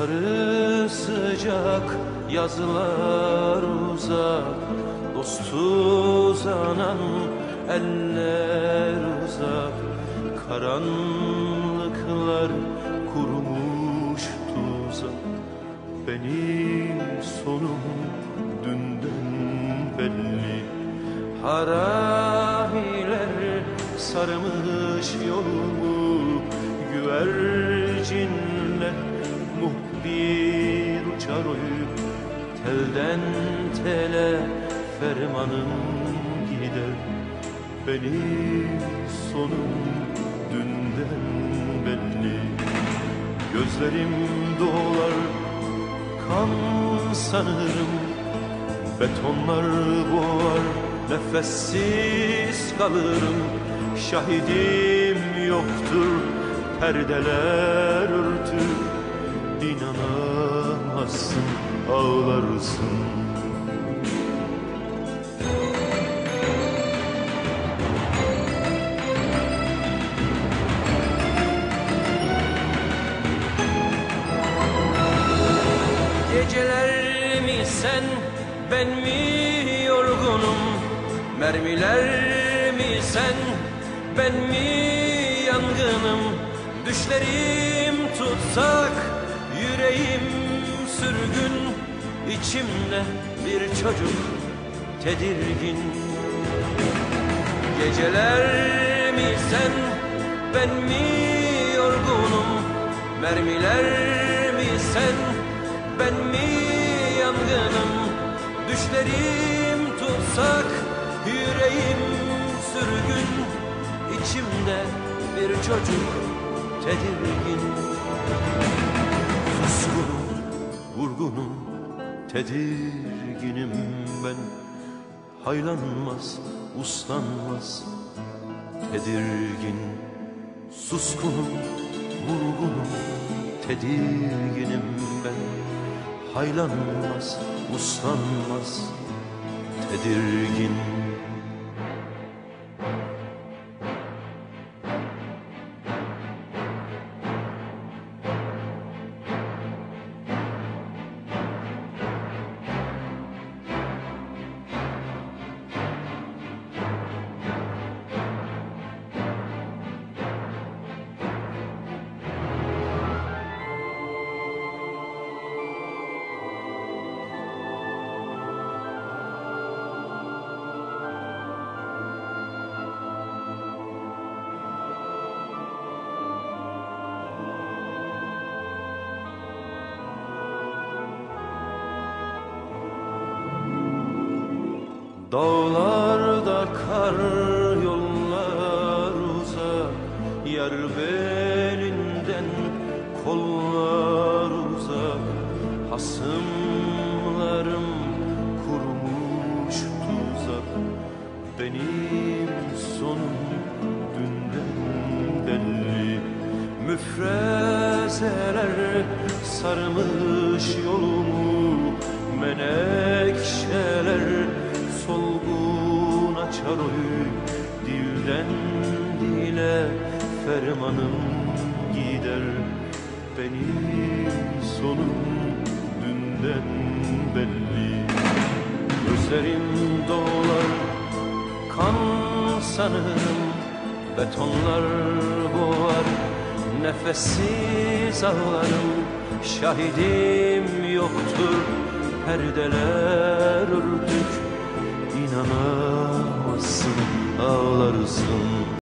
Baharı sıcak, yazılar uzak. Dostuz anan eller uzak. Karanlıklar kurumuş tuzak. Benim sonum dünden belli. Haramiler sarmış yolumu Güvercinler Telden tele fermanım gider. Benim sonum dünden belli. Gözlerim dolar kan sanırım. Betonlar boğar nefessiz kalırım. Şahidim yoktur perdeler örtür. İnanamazsın ağlarsın. Geceler mi sen ben mi yorgunum? Mermiler mi sen ben mi yangınım? Düşlerim tutsak yüreğim sürgün içimde bir çocuk tedirgin. Geceler mi sen ben mi yorgunum? Mermiler mi sen ben mi yangınım? Düşlerim tutsak yüreğim sürgün. İçimde bir çocuk tedirgin. Suskunum, vurgunum, tedirginim ben. Haylanmaz, uslanmaz, tedirgin Suskunum, vurgunum, tedirginim ben. Haylanmaz, uslanmaz, tedirgin Dağlarda kar yollar uzak Yar belinden kollar uzak. Hasımlarım kurmuş tuzak Benim sonum dünden belli. Müfrezeler sarmış yolumu Menekşeler oy Dilden dile fermanım gider. Benim sonum dünden belli. Gözlerim dolar kan sanırım. Betonlar boğar nefessiz ağlarım. Şahidim yoktur perdeler ördük İnanamazsın ağlarsın